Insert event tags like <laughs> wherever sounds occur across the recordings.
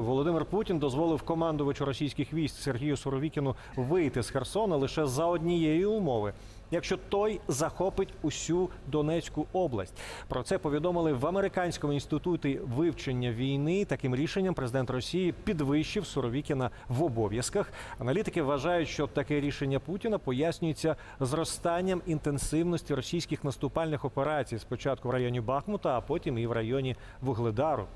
Володимир Путін дозволив командувачу російських військ Сергію Суровікіну вийти з Херсона лише за однієї умови. Якщо той захопить усю Донецьку область, про це повідомили в американському інституті вивчення війни. Таким рішенням президент Росії підвищив Суровікіна в обов'язках. Аналітики вважають, що таке рішення Путіна пояснюється зростанням інтенсивності російських наступальних операцій спочатку в районі Бахмута, а потім і в районі Вугледару.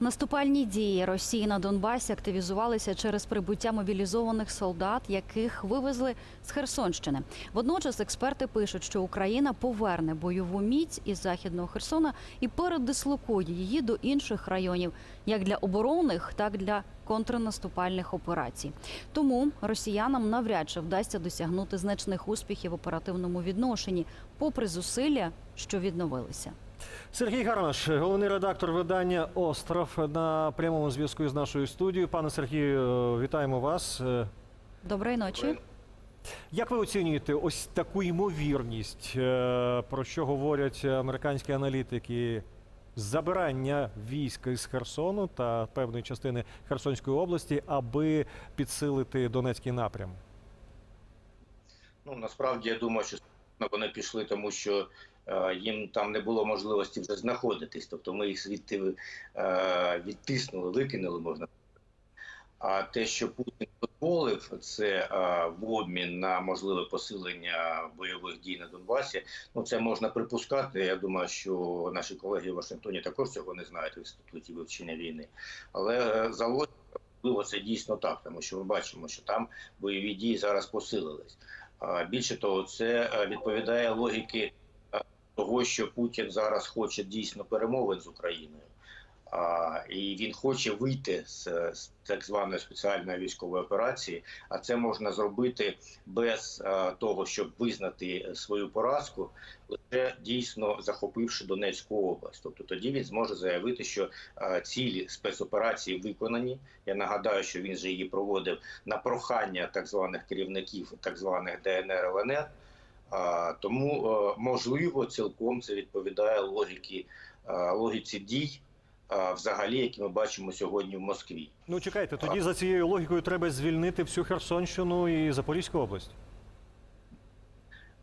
Наступальні дії Росії на Донбасі активізувалися через прибуття мобілізованих солдат, яких вивезли з Херсонщини. Водночас експерти пишуть, що Україна поверне бойову міць із західного Херсона і передислокує її до інших районів, як для оборонних, так і для контрнаступальних операцій. Тому росіянам навряд чи вдасться досягнути значних успіхів в оперативному відношенні, попри зусилля, що відновилися. Сергій Гармаш, головний редактор видання Остров на прямому зв'язку з нашою студією. Пане Сергію, вітаємо вас. Е, Доброї ночі. Як ви оцінюєте ось таку ймовірність, е, про що говорять американські аналітики? Забирання військ із Херсону та певної частини Херсонської області, аби підсилити Донецький напрям? Ну насправді я думаю, що вони пішли, тому що е, їм там не було можливості вже знаходитись. Тобто ми їх звідти е, відтиснули, викинули можна. А те, що Путін дозволив, це е, в обмін на можливе посилення бойових дій на Донбасі. Ну це можна припускати. Я думаю, що наші колеги в Вашингтоні також цього не знають в інституті вивчення війни. Але можливо, це дійсно так, тому що ми бачимо, що там бойові дії зараз посилились. Більше того, це е, відповідає логіки е, того, що Путін зараз хоче дійсно перемовин з Україною. І він хоче вийти з, з так званої спеціальної військової операції, а це можна зробити без а, того, щоб визнати свою поразку, лише дійсно захопивши Донецьку область. Тобто тоді він зможе заявити, що а, цілі спецоперації виконані. Я нагадаю, що він же її проводив на прохання так званих керівників, так званих ДНР ЛНР. А, тому а, можливо, цілком це відповідає логіки, а, логіці дій взагалі, які ми бачимо сьогодні в Москві. Ну чекайте, тоді за цією логікою треба звільнити всю Херсонщину і Запорізьку область.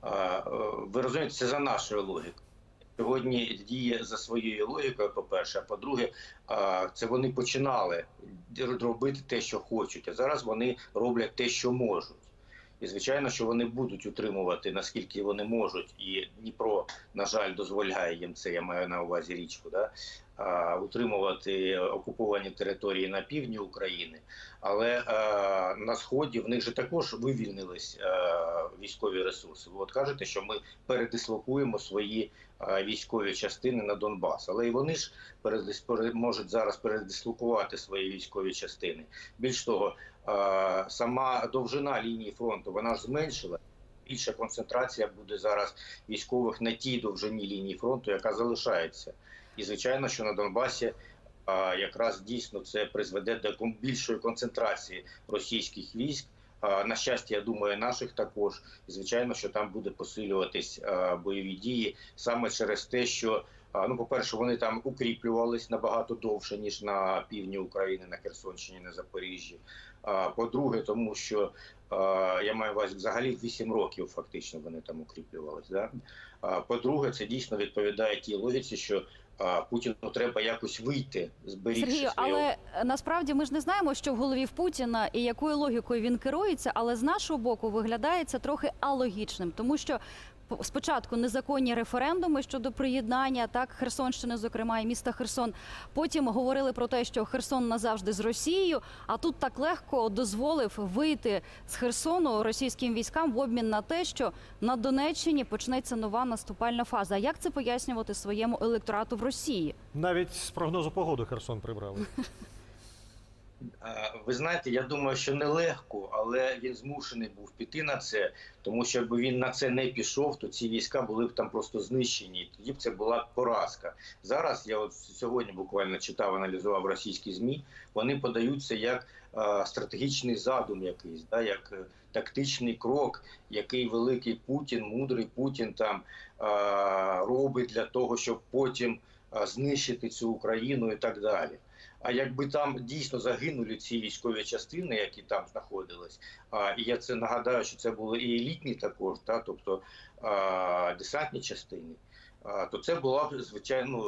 Е, Ви розумієте, це за нашою логікою. Сьогодні діє за своєю логікою, по-перше, а по-друге, це вони починали робити те, що хочуть, а зараз вони роблять те, що можуть. І звичайно, що вони будуть утримувати наскільки вони можуть, і Дніпро, на жаль, дозволяє їм це. Я маю на увазі річку, да утримувати окуповані території на півдні України, але на сході в них же також вивільнились військові ресурси. Ви от кажете, що ми передислокуємо свої військові частини на Донбас, але і вони ж можуть зараз передислокувати свої військові частини. Більш того, сама довжина лінії фронту вона ж зменшила. Більша концентрація буде зараз військових на тій довжині лінії фронту, яка залишається. І звичайно, що на Донбасі якраз дійсно це призведе до більшої концентрації російських військ. На щастя, я думаю, наших також. І звичайно, що там буде посилюватись бойові дії саме через те, що ну, по-перше, вони там укріплювались набагато довше ніж на півдні України, на Херсонщині, на Запоріжжі. А, по-друге, тому що я маю увазі взагалі 8 років фактично вони там укріплювались. Да? По-друге, це дійсно відповідає тій логіці, що Путіну треба якось вийти, з Сергію, своє але е, насправді ми ж не знаємо, що в голові в Путіна і якою логікою він керується, але з нашого боку виглядає це трохи алогічним, тому що спочатку незаконні референдуми щодо приєднання так Херсонщини, зокрема і міста Херсон. Потім говорили про те, що Херсон назавжди з Росією. А тут так легко дозволив вийти з Херсону російським військам в обмін на те, що на Донеччині почнеться нова наступальна фаза. Як це пояснювати своєму електорату в Росії? Навіть з прогнозу погоди Херсон прибрали. <laughs> Е, Ви знаєте, я думаю, що нелегко, але він змушений був піти на це, тому що якби він на це не пішов, то ці війська були б там просто знищені. Тоді б це була поразка. Зараз я от сьогодні буквально читав, аналізував російські змі. Вони подаються як е, стратегічний задум, якийсь, да, як е, тактичний крок, який великий Путін, мудрий Путін там е, робить для того, щоб потім знищити цю Україну і так далі. А якби там дійсно загинули ці військові частини, які там знаходились, а, і я це нагадаю, що це були і елітні також, та, тобто а, десантні частини, а, то це була б звичайно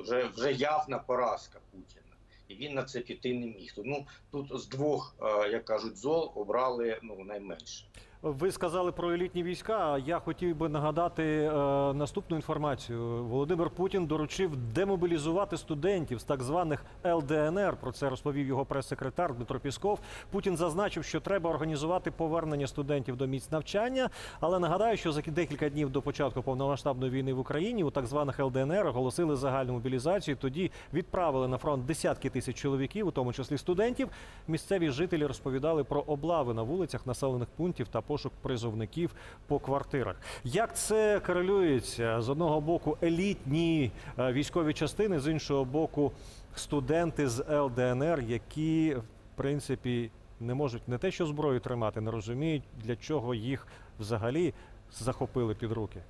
вже, вже явна поразка Путіна. І він на це піти не міг. Ну тут з двох, а, як кажуть, зол обрали ну найменше. Ви сказали про елітні війська. Я хотів би нагадати е, наступну інформацію. Володимир Путін доручив демобілізувати студентів з так званих ЛДНР. Про це розповів його прес-секретар Дмитро Пісков. Путін зазначив, що треба організувати повернення студентів до місць навчання. Але нагадаю, що за декілька днів до початку повномасштабної війни в Україні у так званих ЛДНР оголосили загальну мобілізацію. Тоді відправили на фронт десятки тисяч чоловіків, у тому числі студентів. Місцеві жителі розповідали про облави на вулицях населених пунктів та пошук призовників по квартирах. Як це корелюється з одного боку елітні е, військові частини, з іншого боку, студенти з ЛДНР, які в принципі не можуть не те, що зброю тримати, не розуміють, для чого їх взагалі захопили під руки.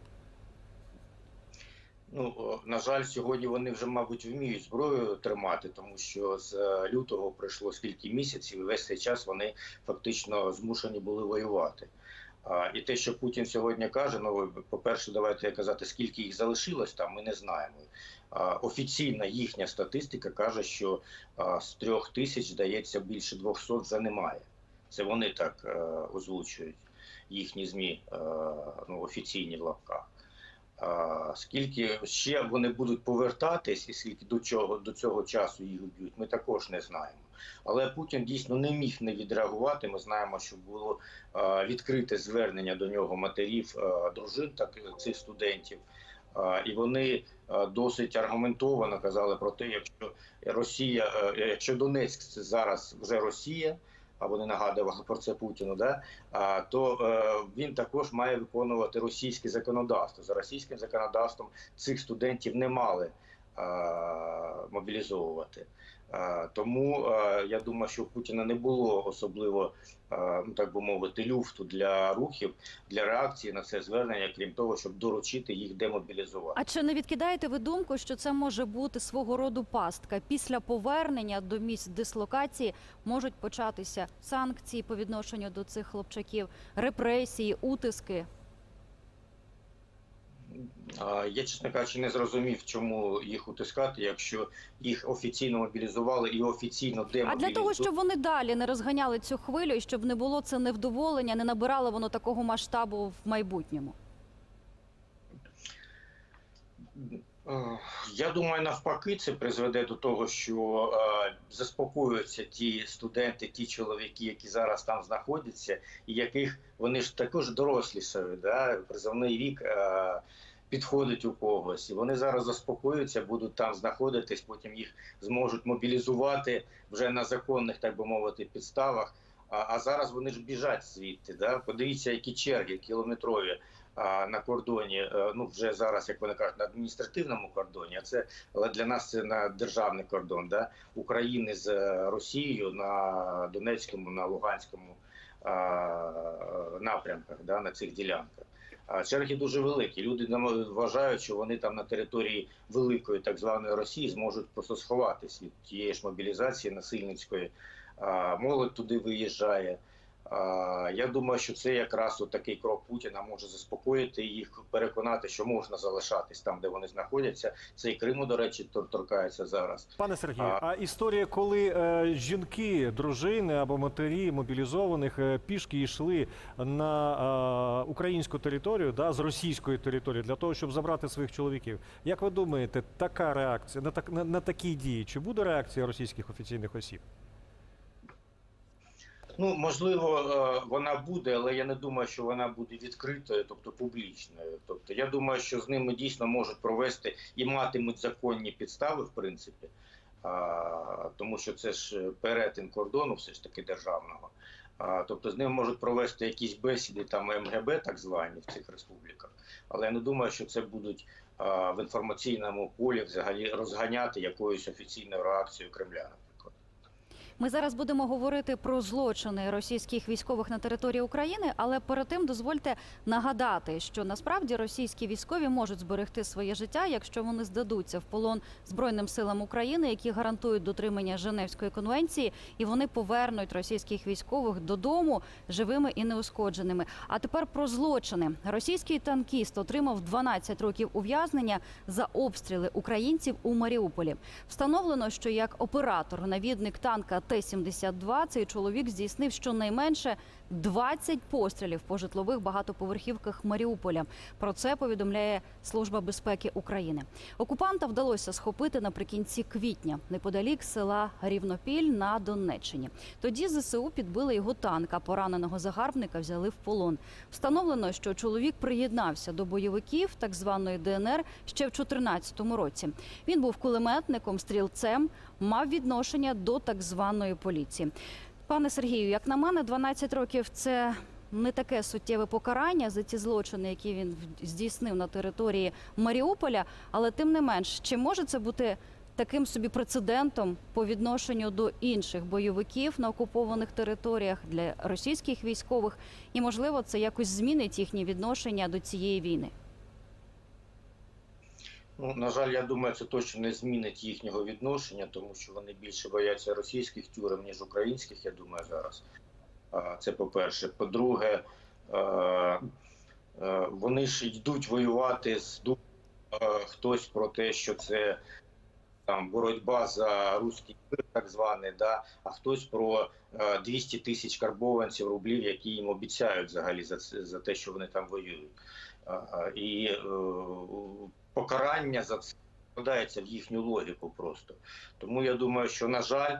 Ну на жаль, сьогодні вони вже, мабуть, вміють зброю тримати, тому що з е, лютого пройшло скільки місяців, і весь цей час вони фактично змушені були воювати. А, і те, що Путін сьогодні каже, ну по-перше, давайте казати, скільки їх залишилось там, ми не знаємо. А, офіційна їхня статистика каже, що а, з трьох тисяч, здається, більше 200 вже немає. Це вони так е, озвучують їхні змі, е, ну офіційні в лапках. Скільки ще вони будуть повертатись, і скільки до чого до цього часу їх б'ють, ми також не знаємо. Але Путін дійсно не міг не відреагувати. Ми знаємо, що було відкрите звернення до нього матерів дружин так цих студентів. І вони досить аргументовано казали про те, якщо Росія, якщо Донецьк це зараз вже Росія. А не нагадували про це Путіну, да? то е, він також має виконувати російське законодавство. За російським законодавством цих студентів не мали мобілізовувати. Е, тому е, я думаю, що у Путіна не було особливо, е, ну так би мовити, люфту для рухів для реакції на це звернення, крім того, щоб доручити їх демобілізувати. А чи не відкидаєте ви думку, що це може бути свого роду пастка? Після повернення до місць дислокації можуть початися санкції по відношенню до цих хлопчаків, репресії, утиски? Я, чесно кажучи, не зрозумів, чому їх утискати, якщо їх офіційно мобілізували і офіційно А для того, щоб вони далі не розганяли цю хвилю і щоб не було це невдоволення, не набирало воно такого масштабу в майбутньому. Е, Я думаю, навпаки, це призведе до того, що е, заспокоюються ті студенти, ті чоловіки, які зараз там знаходяться, і яких вони ж також дорослішають, да? призовний вік е, підходить у когось. І вони зараз заспокоюються, будуть там знаходитись, потім їх зможуть мобілізувати вже на законних, так би мовити, підставах. А, а зараз вони ж біжать звідти. Да? Подивіться, які черги кілометрові а, на кордоні. е, Ну вже зараз, як вони кажуть, на адміністративному кордоні. А це але для нас це на державний кордон, да? України з е, Росією на Донецькому, на Луганському а, напрямках, да? на цих ділянках. Черги дуже великі. Люди вважають, що вони там на території великої так званої Росії зможуть просто сховатись від тієї ж мобілізації насильницької. Молодь туди виїжджає. Я думаю, що це якраз от такий крок Путіна може заспокоїти їх, переконати, що можна залишатись там, де вони знаходяться. Це і Криму, до речі, тор- торкається зараз. Пане Сергію, А- а історія, коли е, жінки, дружини або матері мобілізованих е, пішки йшли на е, українську територію да, з російської території для того, щоб забрати своїх чоловіків. Як ви думаєте, така реакція на так на, на такі дії? Чи буде реакція російських офіційних осіб? Ну можливо, е, вона буде, але я не думаю, що вона буде відкритою, тобто публічною. Тобто, я думаю, що з ними дійсно можуть провести і матимуть законні підстави, в принципі, тому що це ж перетин кордону, все ж таки державного. Тобто з ними можуть провести якісь бесіди там МГБ, так звані в цих республіках. Але я не думаю, що це будуть в інформаційному полі взагалі розганяти якоюсь офіційною реакцією Кремля. Ми зараз будемо говорити про злочини російських військових на території України, але перед тим дозвольте нагадати, що насправді російські військові можуть зберегти своє життя, якщо вони здадуться в полон збройним силам України, які гарантують дотримання Женевської конвенції, і вони повернуть російських військових додому живими і неушкодженими. А тепер про злочини. Російський танкіст отримав 12 років ув'язнення за обстріли українців у Маріуполі. Встановлено, що як оператор, навідник танка Т-72, цей чоловік здійснив щонайменше 20 пострілів по житлових багатоповерхівках Маріуполя. Про це повідомляє Служба безпеки України. Окупанта вдалося схопити наприкінці квітня неподалік села Рівнопіль на Донеччині. Тоді ЗСУ підбили його танка. Пораненого загарбника взяли в полон. Встановлено, що чоловік приєднався до бойовиків так званої ДНР ще в 2014 році. Він був кулеметником, стрілцем, мав відношення до так званої поліції. Пане Сергію, як на мене, 12 років це не таке суттєве покарання за ті злочини, які він здійснив на території Маріуполя. Але тим не менш, чи може це бути таким собі прецедентом по відношенню до інших бойовиків на окупованих територіях для російських військових? І можливо, це якось змінить їхні відношення до цієї війни? Ну, на жаль, я думаю, це точно не змінить їхнього відношення, тому що вони більше бояться російських тюрем, ніж українських, я думаю, зараз. Це по-перше. По-друге, е, е, вони ж йдуть воювати з хтось про те, що це там боротьба за руський мир, так званий, да, а хтось про е, 200 тисяч карбованців рублів, які їм обіцяють взагалі за це за те, що вони там воюють. І е, покарання за це вкладається в їхню логіку просто. Тому я думаю, що на жаль,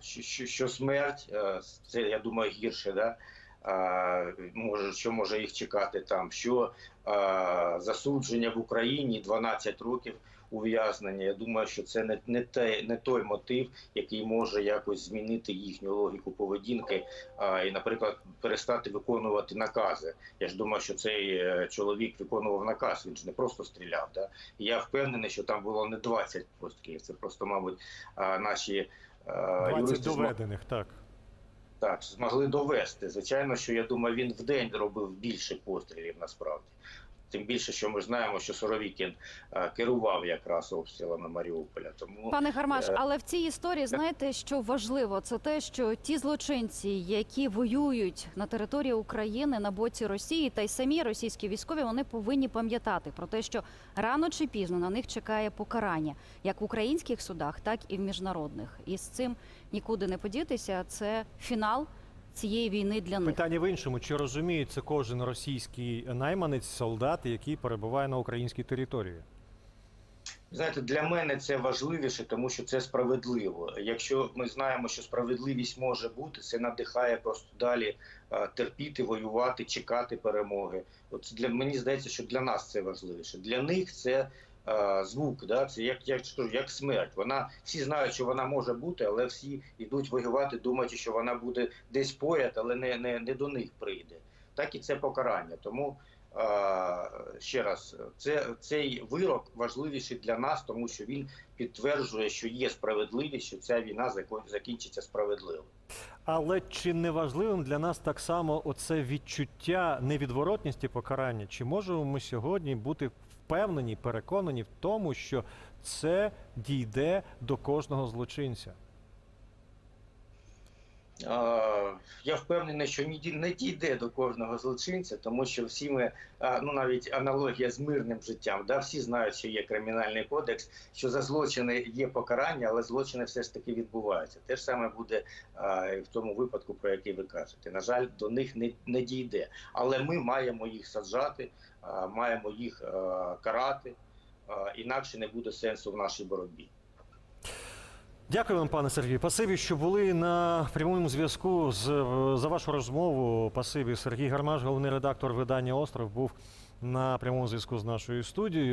що, що, що смерть, е, це я думаю гірше, да. Може, що може їх чекати там, що засудження в Україні 12 років ув'язнення. Я думаю, що це не, не, те, не той мотив, який може якось змінити їхню логіку поведінки а, і, наприклад, перестати виконувати накази. Я ж думаю, що цей е, чоловік виконував наказ, він ж не просто стріляв. Да? І я впевнений, що там було не 20 пострілів. Це просто, мабуть, а, наші е, 20 юристи змо- доведених, так. так, змогли довести. Звичайно, що я думаю, він в день робив більше пострілів насправді. Тим більше, що ми знаємо, що Соровікін е, керував якраз обстрілами Маріуполя. Тому Пане Гармаш, е, але в цій історії знаєте, що важливо, це те, що ті злочинці, які воюють на території України на боці Росії, та й самі російські військові, вони повинні пам'ятати про те, що рано чи пізно на них чекає покарання, як в українських судах, так і в міжнародних. І з цим нікуди не подітися. Це фінал цієї війни для них. Питання в іншому: чи розуміє це кожен російський найманець, солдат, який перебуває на українській території? Знаєте, для мене це важливіше, тому що це справедливо. Якщо ми знаємо, що справедливість може бути, це надихає просто далі е, терпіти, воювати, чекати перемоги. От для мені здається, що для нас це важливіше. Для них це звук, да? це як, як, як смерть. Вона всі знають, що вона може бути, але всі йдуть воювати, думаючи, що вона буде десь поряд, але не, не, не до них прийде. Так і це покарання. Тому е, ще раз, це цей вирок важливіший для нас, тому що він підтверджує, що є справедливість, що ця війна закінчиться справедливо. Але чи не важливим для нас так само оце відчуття невідворотності покарання? Чи можемо ми сьогодні бути впевнені, переконані в тому, що це дійде до кожного злочинця? Я впевнений, що не дійде до кожного злочинця, тому що всі ми, ну навіть аналогія з мирним життям, да, всі знають, що є кримінальний кодекс, що за злочини є покарання, але злочини все ж таки відбуваються. Те ж саме буде в тому випадку, про який ви кажете. На жаль, до них не, не дійде. Але ми маємо їх саджати, маємо їх карати, інакше не буде сенсу в нашій боротьбі. Дякую вам, пане Сергію. Пасибі, що були на прямому зв'язку з за вашу розмову. Пасибі Сергій Гармаш, головний редактор видання Остров, був на прямому зв'язку з нашою студією.